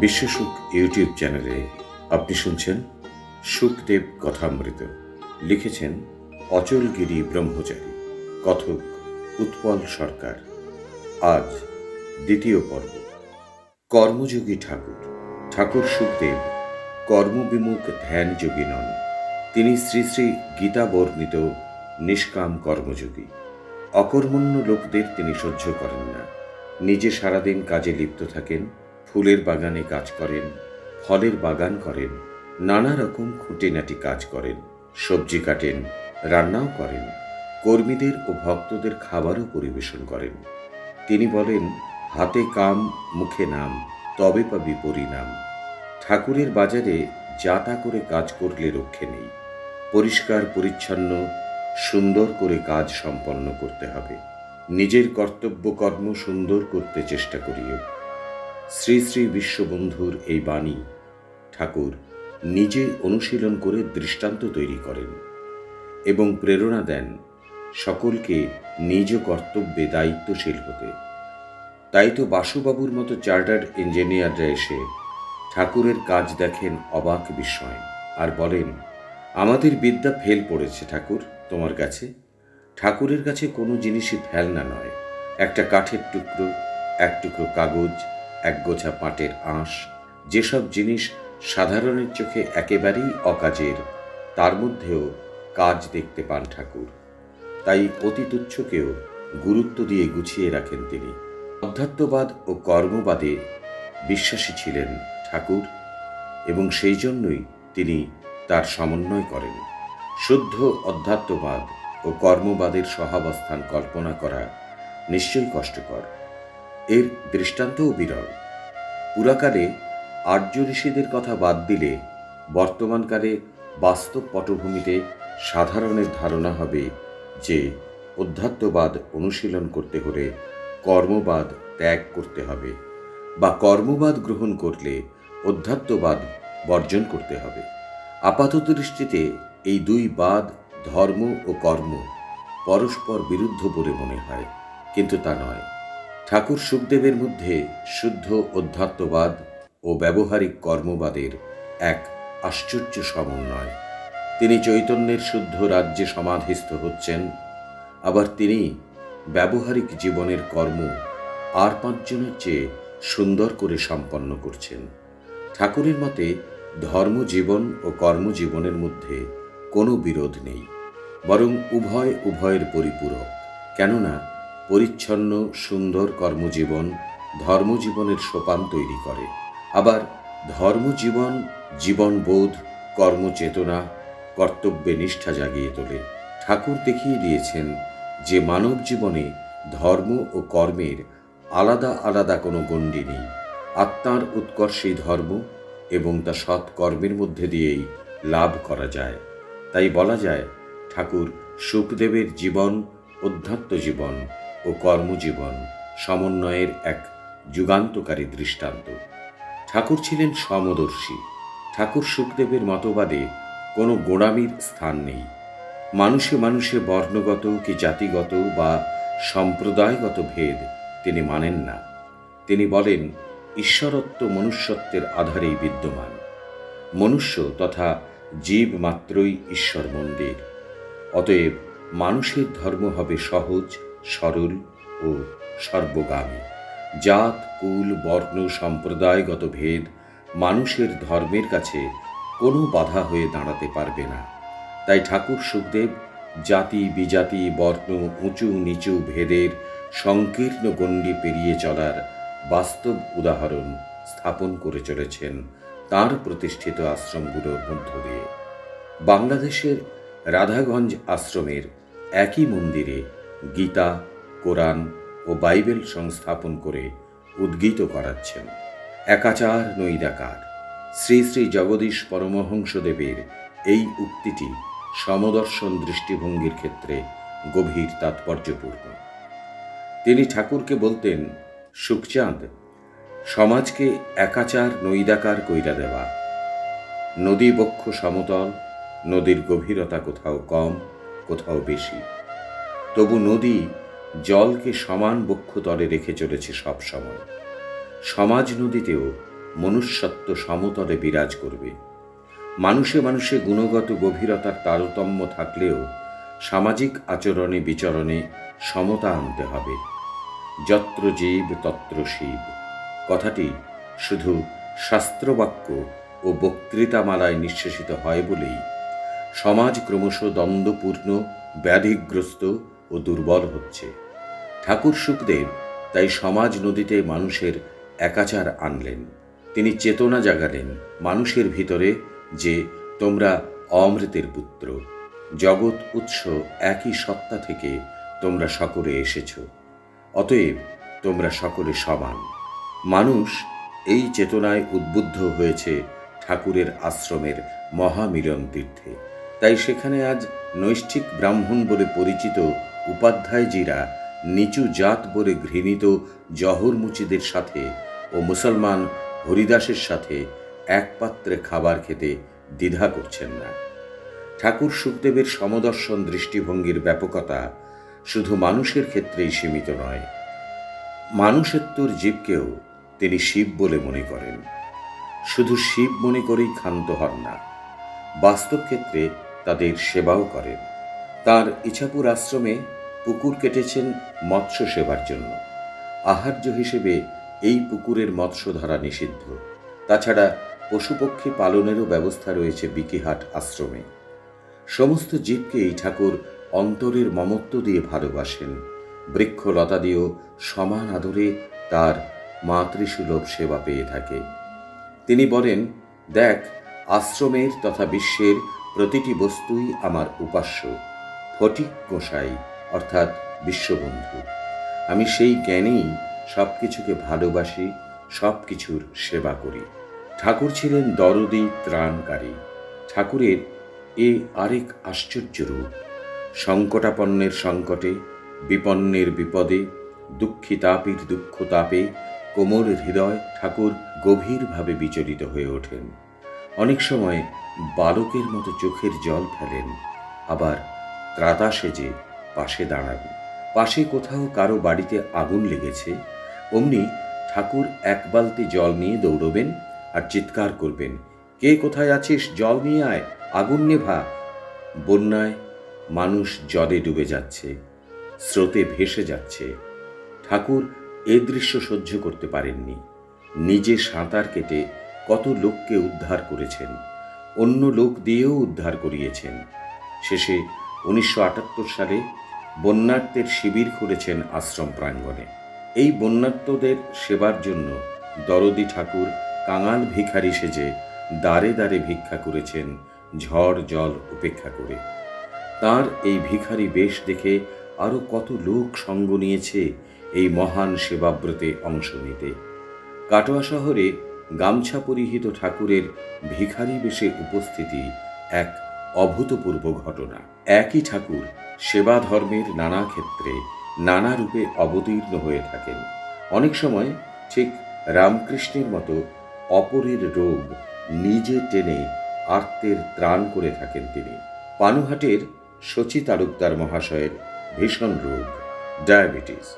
বিশ্বসুখ YouTube চ্যানেলে আপনি শুনছেন সুখদেব কথামৃত। লিখেছেন অচলগিরি ব্রহ্মচারী, কথক উৎপল সরকার। আজ দ্বিতীয় পর্ব। কর্মযোগী ঠাকুর। ঠাকুর সুখদেব, কর্মবিমুখ ধ্যানযোগী নন। তিনি শ্রী শ্রী গীতা বর্ণিত নিষ্কাম কর্মযোগী। অকর্মণ্য লোকদের তিনি সহ্য করেন না। নিজে সারাদিন কাজে লিপ্ত থাকেন। ফুলের বাগানে কাজ করেন, ফলের বাগান করেন, নানা রকম খুঁটিনাটি কাজ করেন, সবজি কাটেন, রান্নাও করেন, কর্মীদের ও ভক্তদের খাবারও পরিবেশন করেন। তিনি বলেন, হাতে কাম, মুখে নাম, তবে পাবি পরিণাম। ঠাকুরের বাজারে যা তা করে কাজ করলে রক্ষে নেই। পরিষ্কার, পরিচ্ছন্ন, সুন্দর করে কাজ সম্পন্ন করতে হবে। নিজের কর্তব্য কর্ম সুন্দর করতে চেষ্টা করিও। শ্রী শ্রী বিশ্ববন্ধুর এই বাণী ঠাকুর নিজে অনুশীলন করে দৃষ্টান্ত তৈরি করেন এবং প্রেরণা দেন সকলকে নিজ কর্তব্যে দায়িত্বশীল হতে। তাই তো বাসুবাবুর মতো চার্টার্ড ইঞ্জিনিয়াররা এসে ঠাকুরের কাজ দেখেন অবাক বিস্ময় আর বলেন, আমাদের বিদ্যা ফেল পড়েছে ঠাকুর, তোমার কাছে? ঠাকুরের কাছে কোনো জিনিসই ফেলনা নয়। একটা কাঠের টুকরো, এক টুকরো কাগজ এক গোছা পাটের আঁশ, যেসব জিনিস সাধারণের চোখে একেবারেই অকাজের, তার মধ্যেও কাজ দেখতে পান ঠাকুর। তাই অতি তুচ্ছকেও গুরুত্ব দিয়ে গুছিয়ে রাখেন তিনি। অধ্যাত্মবাদ ও কর্মবাদে বিশ্বাসী ছিলেন ঠাকুর এবং সেই জন্যই তিনি তার সমন্বয় করেন। শুদ্ধ অধ্যাত্মবাদ ও কর্মবাদের সহাবস্থান কল্পনা করা নিশ্চয়ই কষ্টকর। এর দৃষ্টান্তও বিরল। পুরাকালে আর্য ঋষিদের কথা বাদ দিলে বর্তমানকালে বাস্তব পটভূমিতে সাধারণের ধারণা হবে যে অধ্যাত্মবাদ অনুশীলন করতে হলে কর্মবাদ ত্যাগ করতে হবে বা কর্মবাদ গ্রহণ করলে অধ্যাত্মবাদ বর্জন করতে হবে। আপাতত দৃষ্টিতে এই দুই বাদ ধর্ম ও কর্ম পরস্পর বিরুদ্ধ বলে মনে হয়, কিন্তু তা নয়। ঠাকুর সুখদেবের মধ্যে শুদ্ধ অধ্যাত্মবাদ ও ব্যবহারিক কর্মবাদের এক আশ্চর্য সমন্বয়। তিনি চৈতন্যের শুদ্ধ রাজ্যে সমাধিস্থ হচ্ছেন। আবার তিনি ব্যবহারিক জীবনের কর্ম আর পাঁচজনের চেয়ে সুন্দর করে সম্পন্ন করছেন। ঠাকুরের মতে ধর্মজীবন ও কর্মজীবনের মধ্যে কোনো বিরোধ নেই, বরং উভয় উভয়ের পরিপূরক। কেননা পরিচ্ছন্ন, সুন্দর কর্মজীবন ধর্মজীবনের সোপান তৈরি করে। আবার ধর্মজীবন, জীবনবোধ, কর্মচেতনা, কর্তব্যে নিষ্ঠা জাগিয়ে তোলে। ঠাকুর দেখিয়ে দিয়েছেন যে মানব জীবনে ধর্ম ও কর্মের আলাদা আলাদা কোনো গণ্ডি নেই। আত্মার উৎকর্ষেই ধর্ম এবং তা সৎ কর্মের মধ্যে দিয়েই লাভ করা যায়। তাই বলা যায়, ঠাকুর সুখদেবের জীবন অধ্যাত্ম জীবন ও কর্মজীবন সমন্বয়ের এক যুগান্তকারী দৃষ্টান্ত। ঠাকুর ছিলেন সমদর্শী। ঠাকুর সুখদেবের মতবাদে কোনো গোড়ামির স্থান নেই। মানুষে মানুষে বর্ণগত কি জাতিগত বা সম্প্রদায়গত ভেদ তিনি মানেন না। তিনি বলেন, ঈশ্বরত্ব মনুষ্যত্বের আধারেই বিদ্যমান। মনুষ্য তথা জীব মাত্রই ঈশ্বর মন্দির অতএব মানুষের ধর্ম হবে সহজ সরল ও সর্বগামী। জাত, কুল, বর্ণ, সম্প্রদায়গত ভেদ মানুষের ধর্মের কাছে কোনো বাধা হয়ে দাঁড়াতে পারবে না। তাই ঠাকুর সুখদেব জাতি, বিজাতি, বর্ণ, উঁচু, নিচু ভেদের সংকীর্ণ গণ্ডি পেরিয়ে চলার বাস্তব উদাহরণ স্থাপন করে চলেছেন তার প্রতিষ্ঠিত আশ্রমগুলোর মধ্য দিয়ে। বাংলাদেশের রাধাগঞ্জ আশ্রমের একই মন্দিরে গীতা, কোরআন ও বাইবেল সংস্থাপন করে উদ্গীত করাচ্ছেন। একাচার নৈরাকার। শ্রী শ্রী জগদীশ পরমহংসদেবের এই উক্তিটি সমদর্শন দৃষ্টিভঙ্গির ক্ষেত্রে গভীর তাৎপর্যপূর্ণ। তিনি ঠাকুরকে বলতেন, সুখচাঁদ, সমাজকে একাচার নৈদাকার কইরা দেওয়া। নদী বক্ষ সমতল, নদীর গভীরতা কোথাও কম, কোথাও বেশি। তবু নদী জলকে সমান বক্ষতলে রেখে চলেছে সব সময়। সমাজ নদীতেও মনুষ্যত্ব সমতলে বিরাজ করবে। মানুষে মানুষে গুণগত গভীরতার তারতম্য থাকলেও সামাজিক আচরণে বিচরণে সমতা আনতে হবে। যত্র জীব, তত্র শিব। কথাটি শুধু শাস্ত্রবাক্য ও বক্তৃতামালায় নিঃশেষিত হয় বলেই সমাজ ক্রমশ দ্বন্দ্বপূর্ণ, ব্যাধিগ্রস্ত ও দুর্বল হচ্ছে। ঠাকুর সুখদেব তাই সমাজ নদীতে মানুষের একাচার আনলেন। তিনি চেতনা জাগালেন মানুষের ভিতরে যে তোমরা অমৃতের পুত্র। জগৎ উৎস একই সত্তা থেকে তোমরা সকলে এসেছ। অতএব তোমরা সকলে সমান। মানুষ এই চেতনায় উদ্বুদ্ধ হয়েছে ঠাকুরের আশ্রমের মহামিলন তীর্থে। তাই সেখানে আজ নৈষ্ঠিক ব্রাহ্মণ বলে পরিচিত উপাধ্যায়জিরা নিচু জাত বলে ঘৃণিত জহরমুচিদের সাথে ও মুসলমান হরিদাসের সাথে এক পাত্রে খাবার খেতে দ্বিধা করছেন না। ঠাকুর সুখদেবের সমদর্শন দৃষ্টিভঙ্গির ব্যাপকতা শুধু মানুষের ক্ষেত্রেই সীমিত নয়। মানুষেত্তর জীবকেও তিনি শিব বলে মনে করেন। শুধু শিব মনে করেই ক্ষান্ত হন না, বাস্তব ক্ষেত্রে তাদের সেবাও করেন। তার ইছাপুর আশ্রমে পুকুর কেটেছেন মৎস্য সেবার জন্য। আহার্য হিসেবে এই পুকুরের মৎস্য ধরা নিষিদ্ধ। তাছাড়া পশুপক্ষী পালনেরও ব্যবস্থা রয়েছে বিকিহাট আশ্রমে। সমস্ত জীবকে এই ঠাকুর অন্তরের মমত্ব দিয়ে ভালোবাসেন। বৃক্ষলতা দিয়েও সমান আদরে তার মাতৃসুলভ সেবা পেয়ে থাকে। তিনি বলেন, দেখ, আশ্রমের তথা বিশ্বের প্রতিটি বস্তুই আমার উপাস্য। ফটিক গোসাই অর্থাৎ বিশ্ববন্ধু। আমি সেই জ্ঞানেই সব কিছুকে ভালোবাসি সব কিছুর সেবা করি। ঠাকুর ছিলেন দরদি ত্রাণকারী। ঠাকুরের এ আরেক আশ্চর্য রূপ। সংকটাপন্নের সংকটে, বিপন্নের বিপদে, দুঃখিতাপীর দুঃখ তাপে কোমর হৃদয় ঠাকুর গভীরভাবে বিচলিত হয়ে ওঠেন। অনেক সময় বালকের মতো চোখের জল ফেলেন, আবার ত্রাতা সেজে পাশে দাঁড়ান পাশে কোথাও কারও বাড়িতে আগুন লেগেছে। অমনি ঠাকুর এক বালতি জল নিয়ে দৌড়বেন আর চিৎকার করবেন, কে কোথায় আছিস? জল নিয়ে আয়, আগুন নেভা। বন্যায় মানুষ জলে ডুবে যাচ্ছে, স্রোতে ভেসে যাচ্ছে। ঠাকুর এ দৃশ্য সহ্য করতে পারেননি। নিজে সাঁতার কেটে কত লোককে উদ্ধার করেছেন, অন্য লোক দিয়েও উদ্ধার করিয়েছেন। শেষে উনিশশো আটাত্তর সালে বন্যার্থের শিবির খুলেছেন আশ্রম প্রাঙ্গণে। এই বন্যার্থদের সেবার জন্য দরদি ঠাকুর কাঙাল ভিখারি সেজে দ্বারে দ্বারে ভিক্ষা করেছেন, ঝড় জল উপেক্ষা করে। তার এই ভিখারি বেশ দেখে আরও কত লোক সঙ্গ নিয়েছে এই মহান সেবাব্রতে অংশ নিতে। কাটোয়া শহরে গামছা পরিহিত ঠাকুরের ভিখারি বেশে উপস্থিতি এক অভূতপূর্ব ঘটনা। একই ঠাকুর সেবা ধর্মের নানা ক্ষেত্রে নানা রূপে অবতীর্ণ হয়ে থাকেন। অনেক সময় ঠিক রামকৃষ্ণের মতো অপরের রোগ নিজে টেনে আর্তের ত্রাণ করে থাকেন তিনি। পানুহাটের শচী তালুকদার মহাশয়ের ভীষণ রোগ, ডায়াবেটিস।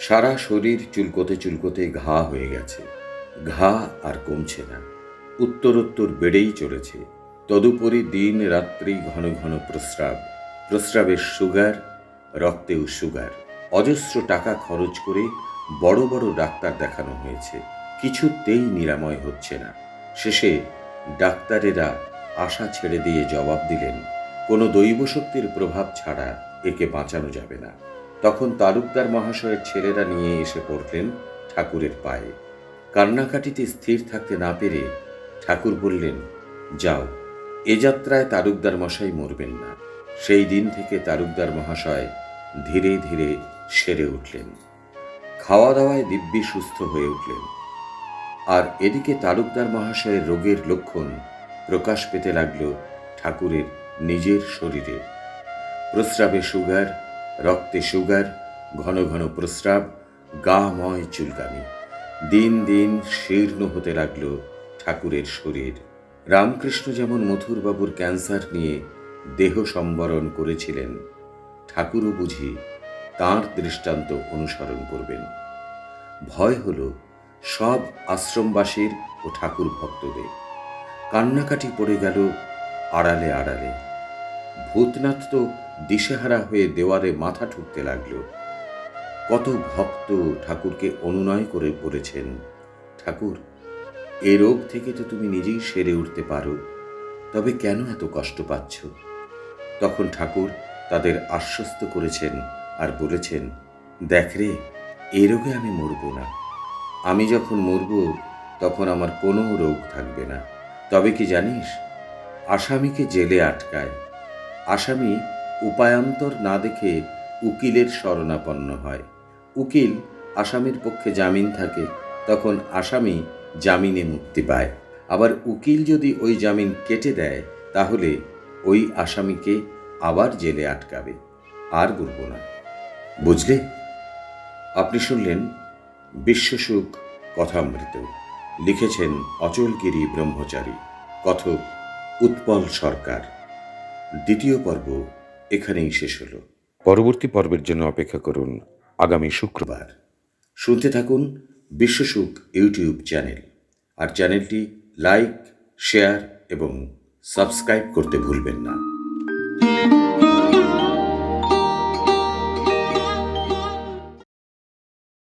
সারা শরীর চুলকোতে চুলকোতে ঘা হয়ে গেছে। ঘা আর কমছে না। উত্তরোত্তর বেড়েই চলেছে। তদুপরি দিন রাত্রি ঘন ঘন প্রস্রাব। প্রস্রাবের সুগার, রক্তেও সুগার। অজস্র টাকা খরচ করে বড় বড় ডাক্তার দেখানো হয়েছে। কিছুতেই নিরাময় হচ্ছে না। শেষে ডাক্তারেরা আশা ছেড়ে দিয়ে জবাব দিলেন, কোনো দৈব শক্তির প্রভাব ছাড়া একে বাঁচানো যাবে না। তখন তালুকদার মহাশয়ের ছেলেরা নিয়ে এসে পড়লেন ঠাকুরের পায়ে। কান্নাকাটিতে স্থির থাকতে না পেরে ঠাকুর বললেন, যাও। এ যাত্রায় তালুকদার মশাই মরবেন না। সেই দিন থেকে তারুকদার মহাশয় ধীরে ধীরে সেরে উঠলেন। খাওয়া দাওয়ায় দিব্যি সুস্থ হয়ে উঠলেন। আর এদিকে তালুকদার মহাশয়ের রোগের লক্ষণ প্রকাশ পেতে লাগল ঠাকুরের নিজের শরীরে। প্রস্রাবে সুগার, রক্তে সুগার, ঘন ঘন প্রস্রাব, গাময় চুলকানি। দিন দিন শীর্ণ হতে লাগল ঠাকুরের শরীর। রামকৃষ্ণ যেমন মথুরবাবুর ক্যান্সার নিয়ে দেহ সম্বরণ করেছিলেন, ঠাকুরও বুঝি তাঁর দৃষ্টান্ত অনুসরণ করবেন। ভয় হল সব আশ্রমবাসীর ও ঠাকুর ভক্তদের। কান্নাকাটি পড়ে গেল আড়ালে আড়ালে। ভূতনাথ তো দিশেহারা হয়ে দেওয়ারে মাথা ঠুকতে লাগল। কত ভক্ত ঠাকুরকে অনুনয় করে বলেছেন, ঠাকুর এ রোগ থেকে তো তুমি নিজেই সেরে উঠতে পারো। তবে কেন এত কষ্ট পাচ্ছ? তখন ঠাকুর তাদের আশ্বস্ত করেছেন আর বলেছেন, দেখ রে, এ রোগে আমি মরব না। আমি যখন মরব, তখন আমার কোনো রোগ থাকবে না। তবে কি জানিস, আসামিকে জেলে আটকায়। আসামি উপায়ান্তর না দেখে উকিলের শরণাপন্ন হয়। উকিল আসামির পক্ষে জামিন থাকে, তখন আসামি জামিনে মুক্তি পায়। আবার উকিল যদি ওই জামিন কেটে দেয়, তাহলে ওই আসামিকে আবার জেলে আটকাবে। আর বলব না। বুঝলে? আপনি শুনলেন বিশ্বসুখ কথামৃত। লিখেছেন অচলগিরি ব্রহ্মচারী। কথক উৎপল সরকার। দ্বিতীয় পর্ব এখানেই শেষ হলো। পরবর্তী পর্বের জন্য অপেক্ষা করুন। আগামী শুক্রবার। শুনতে থাকুন বিশ্বসুখ ইউটিউব চ্যানেল। আর চ্যানেলটি লাইক শেয়ার এবং সাবস্ক্রাইব করতে ভুলবেন না।